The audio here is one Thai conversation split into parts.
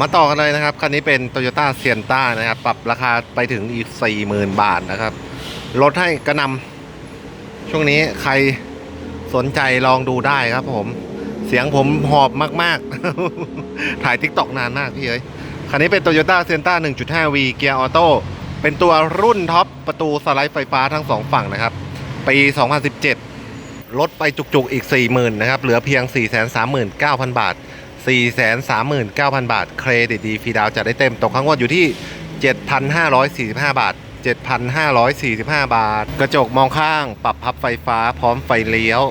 มาต่อกันเลยนะครับ คันนี้เป็น Toyota s i e n t a นะครับ ปรับราคาไปถึงอีก 40,000 บาทนะครับ ลดให้กระนำช่วงนี้ใครสนใจลองดูได้ครับผม เสียงผมหอบมาก ๆ ถ่ายทิกตอกนานมากพี่เอ้ย คันนี้เป็น Toyota s i e n t a 1.5V เกียร์ออโต้เป็นตัวรุ่นท็อปประตูสไลด์ไฟฟ้าทั้งสองฝั่งนะครับ ปี 2017 ลดไปจุก ๆ อีก 40,000นะครับ เหลือเพียง 439,000 บาท 439,000 บาท เครดิตดีฟรีดาวจะได้เต็มตกข้างวดอยู่ที่ 7,545 บาท 7,545 บาท กระจกมองข้าง ปรับพับไฟฟ้าพร้อมไฟเลี้ยว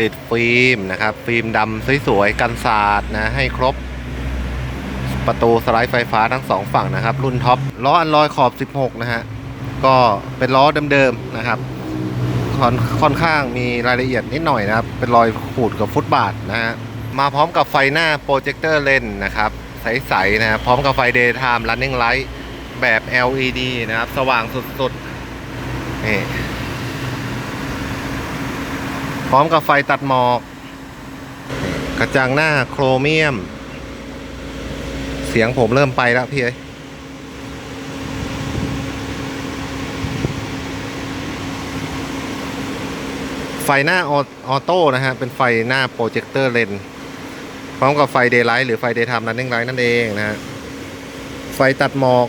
ติดฟิล์มนะครับ ฟิล์มดำสวยๆ กันสาดนะ ให้ครบ ประตูสไลด์ไฟฟ้าทั้งสองฝั่งนะครับ รุ่นท็อป ล้ออันลอยขอบ 16 นะฮะ ก็เป็นล้อเดิมๆ นะครับค่อนข้างมีรายละเอียดนิดหน่อยนะครับ เป็นรอยขูดกับฟุตบาทนะฮะ มาพร้อมกับไฟหน้าโปรเจคเตอร์เลนนะครับ ใสๆนะครับพร้อมกับไฟ Daytime Running Light แบบ LED นะครับ สว่างสุดๆนี่พร้อมกับไฟตัดหมอก กระจังหน้าโครเมียม เสียงผมเริ่มไปแล้วพี่เอ้ยไฟหน้าอออโต้นะฮะ เป็นไฟหน้าโปรเจคเตอร์เลนพ ร้อมกับไฟเดย์ไลท์หรือไฟเดย์ไทม์นันนิ่งไลท์นั่นเองนะฮะไฟตัดหมอก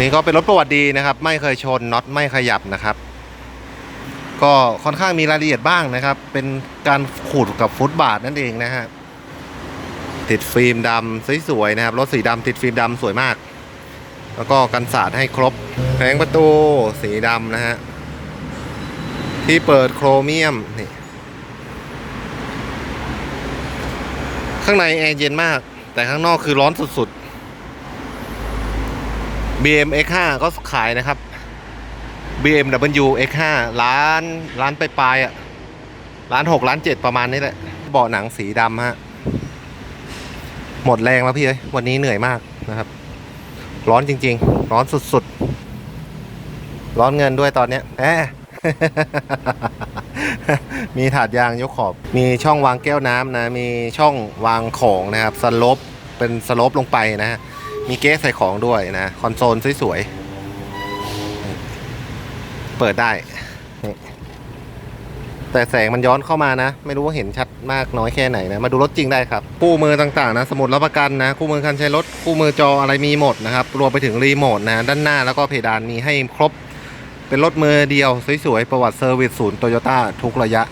นี่ก็เป็นรถประวัติดีนะครับ ไม่เคยชนน็อตไม่ขยับนะครับ ก็ค่อนข้างมีรายละเอียดบ้างนะครับ เป็นการขูดกับฟุตบาทนั่นเองนะฮะติดฟิล์มดำสวยๆนะครับรถสีดำติดฟิล์มดำสวยมาก แล้วก็กันสาดให้ครบแผงประตูสีดำนะฮะที่เปิดโครเมียมนี่ ข้างในแอร์เย็นมาก แต่ข้างนอกคือร้อนสุดๆ BM X5 ก็ขายนะครับ BMW X5 ล้านล้านไปปลายๆอะล้านหกล้านเจ็ดประมาณนี้แหละเบาะหนังสีดำฮะ หมดแรงแล้วพี่เอ้ยวันนี้เหนื่อยมากนะครับ ร้อนจริง ๆ ร้อนสุดๆ ร้อนเงินด้วยตอนเนี้ยแหม มีถาดยางยกขอบ มีช่องวางแก้วน้ำนะ มีช่องวางของนะครับสลบเป็นสลบลงไปนะฮะมีเก๊สใส่ของด้วยนะคอนโซลสวยๆ เปิดได้ แต่แสงมันย้อนเข้ามานะ ไม่รู้ว่าเห็นชัดมากน้อยแค่ไหนนะ มาดูรถจริงได้ครับคู่มือต่างๆนะ สมุดรับประกันนะคู่มือการใช้รถคู่มือจออะไรมีหมดนะครับ รวมไปถึงรีโมทนะ ด้านหน้าแล้วก็เพดานมีให้ครบ เป็นรถมือเดียว สวยๆ ประวัติเซอร์วิสศูนย์โตโยต้าทุกระยะ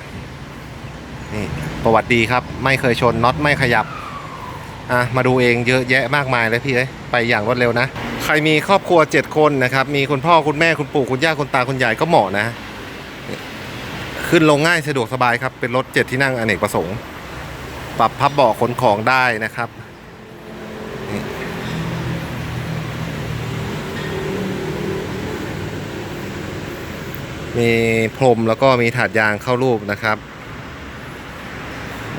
นี่ประวัติดีครับ ไม่เคยชนน็อตไม่ขยับ อะ มาดูเองเยอะแยะมากมายเลยพี่เอ้ยไปอย่างรวดเร็วนะ ใครมีครอบครัว 7 คนนะครับ มีคุณพ่อคุณแม่คุณปู่คุณย่าคุณตาคุณยายก็เหมาะนะ ขึ้นลงง่ายสะดวกสบายครับ เป็นรถเจ็ดที่นั่งอเนกประสงค์ ปรับพับเบาะขนของได้นะครับ มีพรมแล้วก็มีถาดยางเข้ารูปนะครับ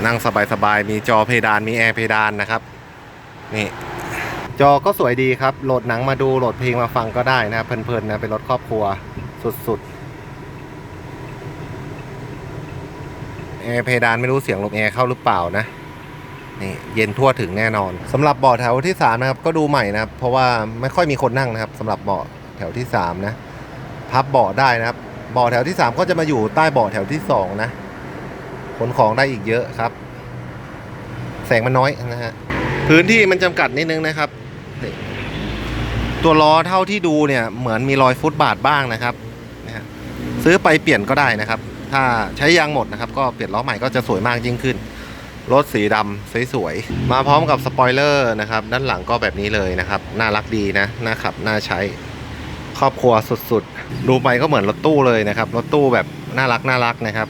นั่งสบายๆ มีจอเพดานมีแอร์เพดานนะครับ นี่ จอก็สวยดีครับ โหลดหนังมาดูโหลดเพลงมาฟังก็ได้นะเพลินๆนะเป็นรถครอบครัวสุดๆแอร์เพดานไม่รู้เสียงลมแอร์เข้าหรือเปล่านะนี่เย็นทั่วถึงแน่นอนสำหรับเบาะแถวที่สามนะครับก็ดูใหม่นะครับ เพราะว่าไม่ค่อยมีคนนั่งนะครับสำหรับเบาะแถวที่สามนะพับเบาะได้นะครับ บาะแถวที่สามก็จะมาอยู่ใต้บาะแถวที่สองนะขนของได้อีกเยอะครับ แสงมันน้อยนะฮะพื้นที่มันจำกัดนิดนึงนะครับ ตัวล้อเท่าที่ดูเนี่ย เหมือนมีรอยฟุตบาทบ้างนะครับนะซื้อไปเปลี่ยนก็ได้นะครับ ถ้าใช้ยางหมดนะครับ ก็เปลี่ยนล้อใหม่ก็จะสวยมากยิ่งขึ้นรถสีดำสวยๆ มาพร้อมกับสปอยเลอร์นะครับ ด้านหลังก็แบบนี้เลยนะครับ น่ารักดีนะ น่าขับ น่าใช้ ครอบครัวสุดๆ ดูไปก็เหมือนรถตู้เลยนะครับ รถตู้แบบน่ารักน่ารักนะครับ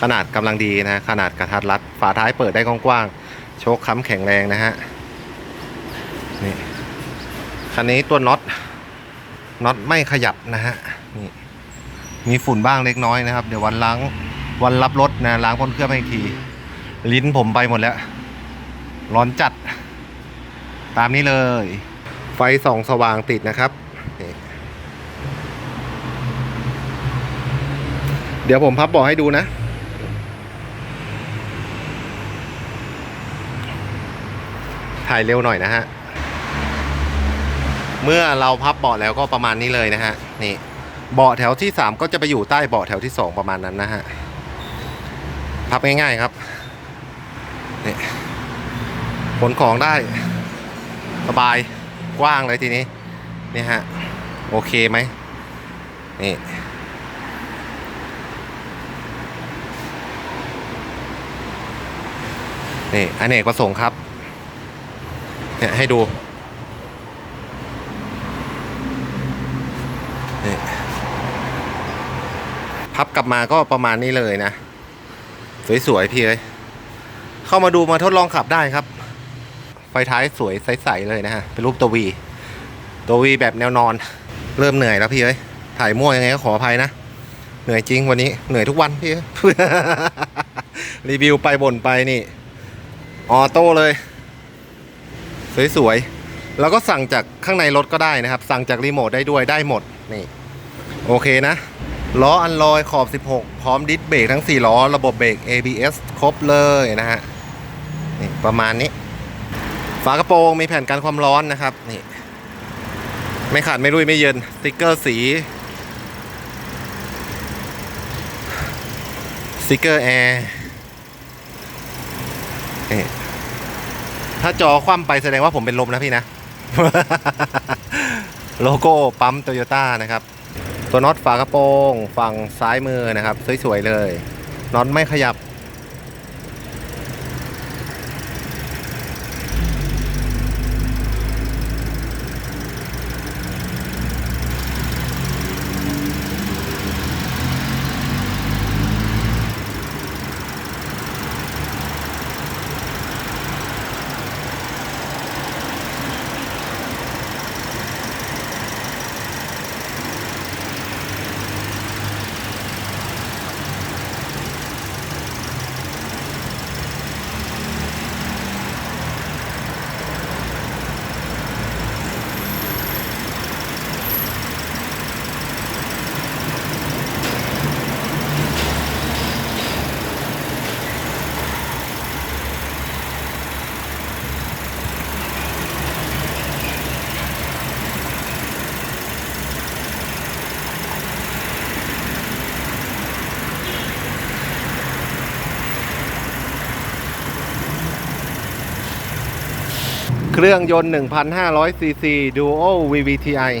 ขนาดกำลังดีนะขนาดกระทัดรัด ฝาท้ายเปิดได้กว้างๆ โชคค้ำแข็งแรงนะฮะ นี่ คันนี้ตัวน็อต น็อตไม่ขยับนะฮะ นี่ มีฝุ่นบ้างเล็กน้อยนะครับ เดี๋ยววันล้าง วันรับรถนะ ล้างพ่นเครื่องให้อีกที ลิ้นผมไปหมดแล้ว ร้อนจัด ตามนี้เลย ไฟส่องสว่างติดนะครับนี่เดี๋ยวผมพับเบอกให้ดูนะถถ่ายเร็วหน่อยนะฮะ เมื่อเราพับเบาะแล้วก็ประมาณนี้เลยนะฮะ นี่เบาะแถวที่ 3 ก็จะไปอยู่ใต้เบาะแถวที่ 2 ประมาณนั้นนะฮะ พับง่ายๆครับ นี่ขนของได้สบายกว้างเลยทีนี้ นี่ฮะ โอเคไหมนี่ นี่อเนกประสงค์ครับ เนี่ยให้ดูนี่พับกลับมาก็ประมาณนี้เลยนะ สวยๆพี่เอ้ยเข้ามาดูมาทดลองขับได้ครับ ไฟท้ายสวยใสๆเลยนะฮะ เป็นรูปตัววีตัววีแบบแนวนอน เริ่มเหนื่อยแล้วพี่เอ้ยถ่ายมั่วยังไงก็ขออภัยนะ เหนื่อยจริงวันนี้เหนื่อยทุกวันพี่ รีวิวไปบ่นไปนี่ ออโต้เลย สวยๆ แล้วก็สั่งจากข้างในรถก็ได้นะครับ สั่งจากรีโมทได้ด้วยได้หมดนี่โอเคนะล้ออันลอยขอบ 16 พร้อมดิสเบรกทั้ง 4 ล้อ ระบบเบรก ABS ครบเลยนะฮะนี่ประมาณนี้ ฝากระโปรงมีแผ่นกันความร้อนนะครับนี่ไม่ขาดไม่รุ่ยไม่เยินสติกเกอร์สีสติกเกอร์แอร์นี่ ถ้าจอคว่ำไปแสดงว่าผมเป็นลมนะพี่นะ โลโก้ปั๊มโตโยต้านะครับ ตัวน็อตฝากระโปรงฝั่งซ้ายมือนะครับ สวยๆเลยน็อตไม่ขยับ เครื่องยนต์ 1,500 ซีซี Duo VVTi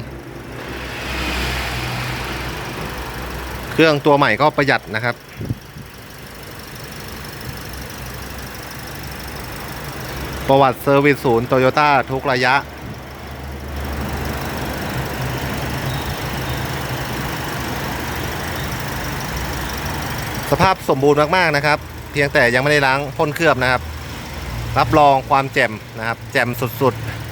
เครื่องตัวใหม่ก็ประหยัดนะครับ ประวัติเซอร์วิสศูนย์โตโยต้าทุกระยะ สภาพสมบูรณ์มาก ๆ นะครับ เพียงแต่ยังไม่ได้ล้างพ่นเคลือบนะครับ รับรองความแจ่มนะครับ แจ่มสุดๆ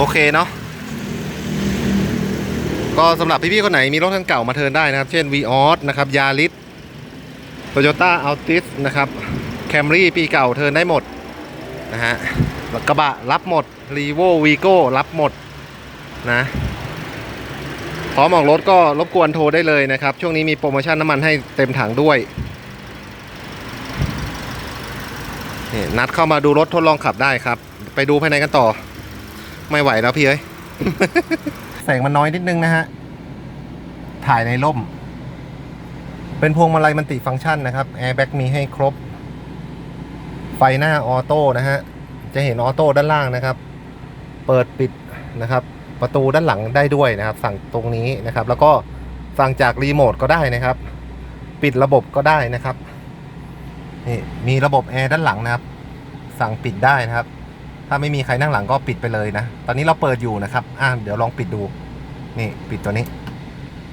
โอเคเนาะก็สำหรับพี่ๆคนไหนมีรถคันเก่ามาเทินได้นะครับ เช่น v ีออสนะครับยาริสโตโยต้าอัลติสนะครับแคมรี่ปีเก่าเทินได้หมดนะฮะกระบะรับหมดรีโววีโก้รับหมดนะพร้อมออกรถก็รบกวนโทรได้เลยนะครับ ช่วงนี้มีโปรโมชั่นน้ำมันให้เต็มถังด้วยนี่นัดเข้ามาดูรถทดลองขับได้ครับ ไปดูภายในกันต่อ ไม่ไหวแล้วพี่เอ้ย แสงมันน้อยนิดนึงนะฮะ ถ่ายในร่ม เป็นพวงมาลัยมันติฟังก์ชันนะครับแอร์แบ็กมีให้ครบ ไฟหน้าออโต้นะฮะ จะเห็นออโต้ด้านล่างนะครับ เปิดปิดนะครับ ประตูด้านหลังได้ด้วยนะครับ สั่งตรงนี้นะครับ แล้วก็สั่งจากรีโมทก็ได้นะครับ ปิดระบบก็ได้นะครับนี่มีระบบแอร์ด้านหลังนะครับ สั่งปิดได้นะครับ ถ้าไม่มีใครนั่งหลังก็ปิดไปเลยนะ ตอนนี้เราเปิดอยู่นะครับ อ่าเดี๋ยวลองปิดดู นี่ปิดตัวนี้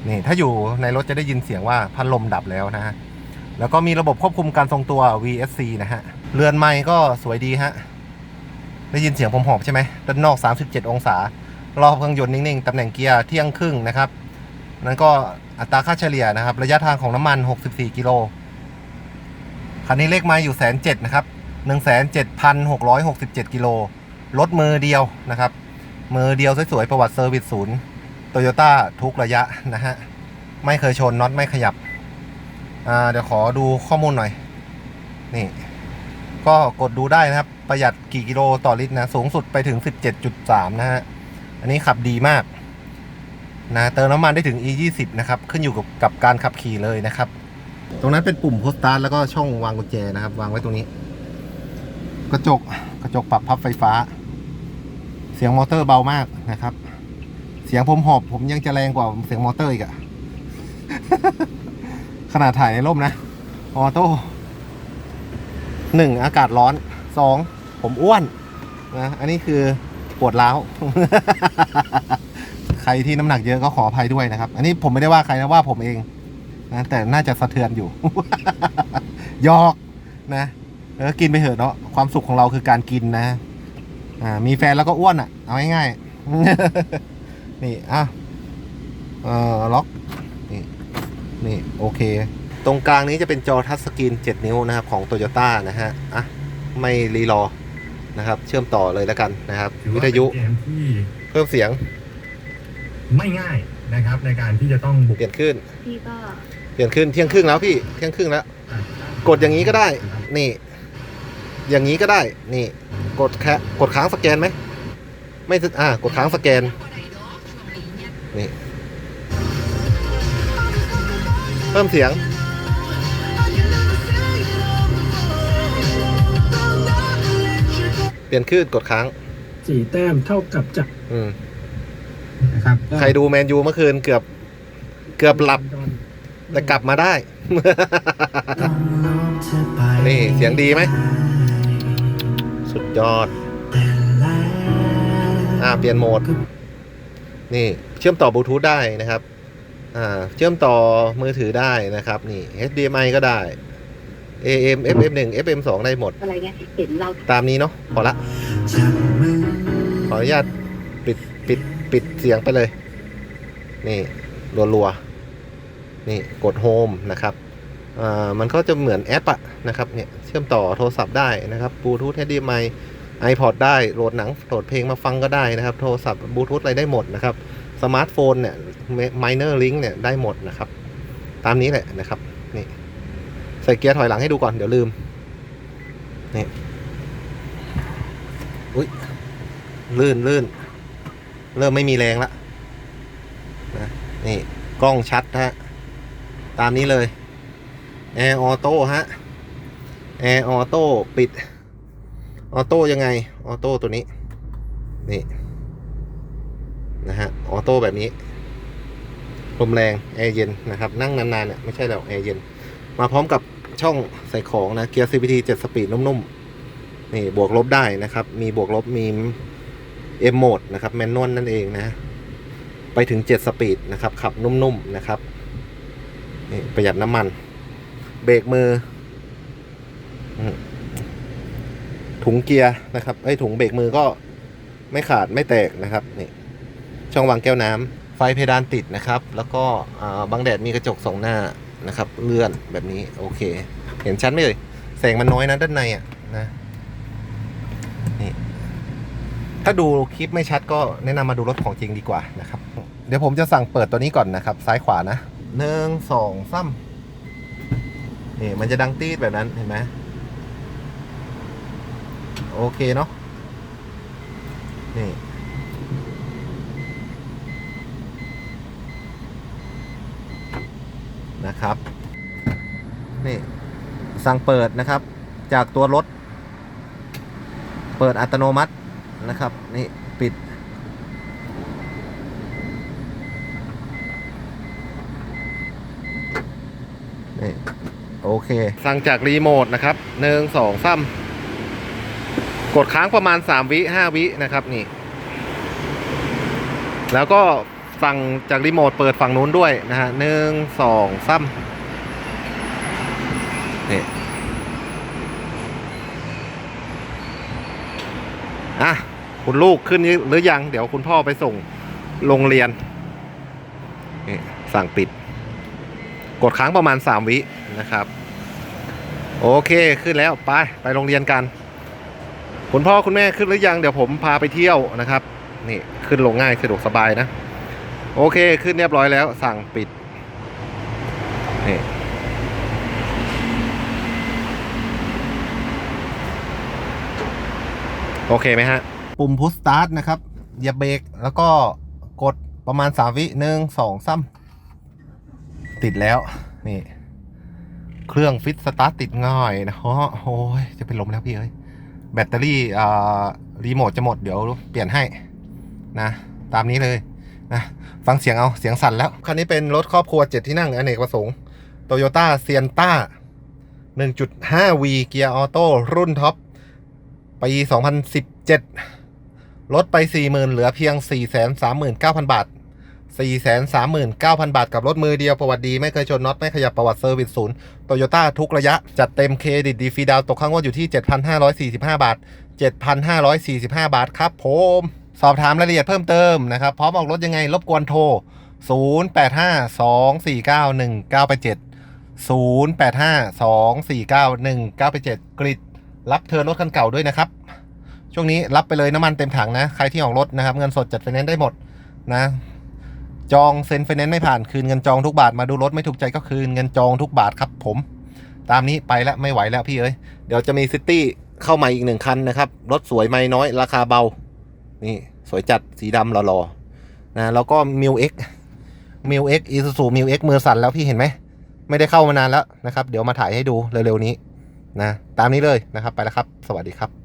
นี่ถ้าอยู่ในรถจะได้ยินเสียงว่าพัดลมดับแล้วนะฮะ แล้วก็มีระบบควบคุมการทรงตัว VSC นะฮะ เรือนไม้ก็สวยดีฮะ ได้ยินเสียงผมหอบใช่ไหมด้านนอก 37 องศา รอบเครื่องยนต์นิ่งๆ ตำแหน่งเกียร์เที่ยงครึ่งนะครับ นั้นก็อัตราค่าเฉลี่ยนะครับ ระยะทางของน้ำมัน 64 กิโล คันนี้เลขไมาอยู่แสนเจ็ดนะครับ 17,667 กิโล รถมือเดียวนะครับ มือเดียวสวยๆ ประวัติเซอร์วิสศูนย์โตโยต้าทุกระยะนะฮะ ไม่เคยชนน็อตไม่ขยับ อ่า เดี๋ยวขอดูข้อมูลหน่อย นี่ ก็กดดูได้นะครับ ประหยัดกี่กิโลต่อลิตรนะ สูงสุดไปถึง 17.3 นะฮะ อันนี้ขับดีมากนะเติมน้ำมันได้ถึง E20 นะครับ ขึ้นอยู่กับกับการขับขี่เลยนะครับ ตรงนั้นเป็นปุ่มโพสตาร์แล้วก็ช่องวางกุญแจนะครับ วางไว้ตรงนี้ กระจกกระจกปรับพับไฟฟ้า เสียงมอเตอร์เบามากนะครับ เสียงผมหอบ ผมยังจะแรงกว่าเสียงมอเตอร์อีกอะขนาดถ่ายในร่มนะออโต้หนึ่งอากาศร้อนสองผมอ้วนนะอันนี้คือปวดร้าว ใครที่น้ำหนักเยอะก็ขออภัยด้วยนะครับ อันนี้ผมไม่ได้ว่าใครนะว่าผมเองนะแต่น่าจะสะเทือนอยู่ ยอกนะ เออกินไปเถอะเนาะความสุขของเราคือการกินนะ อ่า มีแฟนแล้วก็อ้วนอะ เอาง่ายๆ นี่อะเออล็อกนี่นี่โอเค ตรงกลางนี้จะเป็นจอทัชสกรีน 7 นิ้วนะครับ ของ Toyota นะฮะอะไม่รีรอนะครับ เชื่อมต่อเลยแล้วกันนะครับถือวิว่าทเป็นยุเกมที่เพิ่มเสียง ไม่ง่ายนะครับ ในการที่จะต้องบุกเปลี่ยนขึ้นพี่ก็เปลี่ยนขึ้นเที่ยงครึ่งแล้วพี่เที่ยงครึ่งแล้ว กดอย่างนี้ก็ได้ นี่ อย่างนี้ก็ได้ นี่ กดแค่กดค้างสแกนไหม ไม่สึอ่ากดค้างสแกน นี่ เพิ่มเสียง เปลี่ยนขึ้นกดค้างสี่แต้มเท่ากับจากอืมนะครับใครดูแมนยูเมื่อคืนเกือบ เกือบหลับ แต่กลับมาได้ นี่เสียงดีไหม สุดยอด อ่า เปลี่ยนโหมด นี่เชื่อมต่อบลูทูธได้นะครับ อ่า เชื่อมต่อมือถือได้นะครับ นี่ HDMI ก็ได้ AM FM1 FM2 ได้หมด อะไรเงี้ยเห็นเราตามนี้เนาะ พอละ ขออนุญาตปิดปิดปิดเสียงไปเลย นี่ รัวๆ นี่ กดโฮมนะครับอ่า มันก็จะเหมือนแอปอะนะครับเนี่ยเชื่อมต่อโทรศัพท์ได้นะครับบลูทูธ HDMI iPod ได้โหลดหนังโหลดเพลงมาฟังก็ได้นะครับ โทรศัพท์บลูทูธอะไรได้หมดนะครับสมาร์ทโฟนเนี่ย minor link เนี่ยได้หมดนะครับ ตามนี้แหละนะครับนี่ใส่เกียร์ถอยหลังให้ดูก่อนเดี๋ยวลืมนี่อุ้ยลื่นลื่นเริ่มไม่มีแรงละนะนี่กล้องชัดฮะตามนี้เลย แอร์ออโต้ฮะแอร์ออโต้ปิดออโต้ยังไงออโต้ตัวนี้ นี่ นะฮะออโต้แบบนี้ลมแรงแอร์เย็นนะครับ นั่งนานๆเนี่ยไม่ใช่แล้วแอร์เย็น มาพร้อมกับช่องใส่ของนะเกียร์ CVT 7 สปีดนุ่มๆ นี่บวกลบได้นะครับ มีบวกลบมี M โหมดนะครับแมนนวลนั่นเองนะ ไปถึง 7 สปีดนะครับ ขับนุ่มๆ นะครับนี่ประหยัดน้ำมัน เบรกมือ ถุงเกียร์นะครับไอ้ถุงเบรกมือก็ไม่ขาดไม่แตกนะครับนี่ช่องวางแก้วน้ำไฟเพดานติดนะครับ แล้วก็บังแดดมีกระจกสองหน้านะครับ เลื่อนแบบนี้โอเค เห็นชัดไหมเอ่ยแสงมันน้อยนะด้านในอะนะนี่ถ้าดูคลิปไม่ชัดก็แนะนำมาดูรถของจริงดีกว่านะครับ เดี๋ยวผมจะสั่งเปิดตัวนี้ก่อนนะครับ ซ้ายขวานะหนึ่งสองซ้ำ นี่มันจะดังตีดแบบนั้นเห็นไหมโอเคเนาะนี่นะครับนี่สั่งเปิดนะครับ จากตัวรถ เปิดอัตโนมัตินะครับ นี่ปิด นี่โอ เค สั่งจากรีโมทนะครับหนึ่งสองซ้ำกดค้างประมาณ 3 วิ5วินะครับนี่ แล้วก็สั่งจากรีโมทเปิดฝั่งนู้นด้วยนะฮะหนึ่งสองซ้ำนี่อะคุณลูกขึ้นหรือยัง เดี๋ยวคุณพ่อไปส่งโรงเรียนนี่สั่งปิด กดค้างประมาณ 3 วินะครับ โอเคขึ้นแล้วไปไปโรงเรียนกัน คุณพ่อคุณแม่ขึ้นหรือยังเดี๋ยวผมพาไปเที่ยวนะครับ นี่ขึ้นลงง่ายสะดวกสบายนะ โอเคขึ้นเรียบร้อยแล้ว สั่งปิดนี่โอเคไหมฮะ ปุ่มพุชสตาร์ทนะครับเหยียบเบรกแล้วก็กดประมาณ 3 วิหนึ่งสองซ้ำติดแล้วนี่ เครื่องฟิตสตาร์ทติดง่ายนะฮะโอ้ยจะเป็นลมแล้วพี่เอ้ยแบตเตอรี่อ่ารีโมทจะหมดเดี๋ยวเปลี่ยนให้นะตามนี้เลยนะฟังเสียงเอาเสียงสั่นแล้ว คันนี้เป็นรถครอบครัว7ที่นั่งอเนกประสงค์ Toyota s i e n t a 1.5V เกียร์ออโต้รุ่นท็อปปี2017 ลดไป 40,000 เหลือเพียง 439,000 บาท 439,000 บาทกับรถมือเดียวประวัติดี ไม่เคยชนน็อต ไม่ขยับประวัติเซอร์วิสศูนย์โตโยต้าทุกระยะ จัดเต็มเครดิตดีฟรีดาวตกข้างงวดอยู่ที่ 7,545 บาท 7,545 บาทครับผม สอบถามรายละเอียดเพิ่มเติมนะครับ พร้อมออกรถยังไงรบกวนโทร 0852491987 0852491987 กริดรับเธอรถคันเก่าด้วยนะครับ ช่วงนี้รับไปเลยน้ำมันเต็มถังนะ ใครที่ออกรถนะครับ เงินสดจัดไฟแนนซ์ได้หมดนะ จองเซ็นไฟแนนซ์ไม่ผ่านคืนเงินจองทุกบาทมาดูรถไม่ถูกใจก็คืนเงินจองทุกบาทครับผม ตามนี้ไปแล้วไม่ไหวแล้วพี่เอ้ยเดี๋ยวจะมีซิตี้เข้ามาอีกหนึ่งคันนะครับ รถสวยไม่น้อยราคาเบา นี่สวยจัดสีดำหล่อๆนะแล้วก็มิวเอ็กมิวเอ็กอีซูซูมิวเอ็กมือสั่นแล้วพี่เห็นไหมไม่ได้เข้ามานานแล้วนะครับ เดี๋ยวมาถ่ายให้ดูเร็วๆนี้นะตามนี้เลยนะครับไปแล้วครับ สวัสดีครับ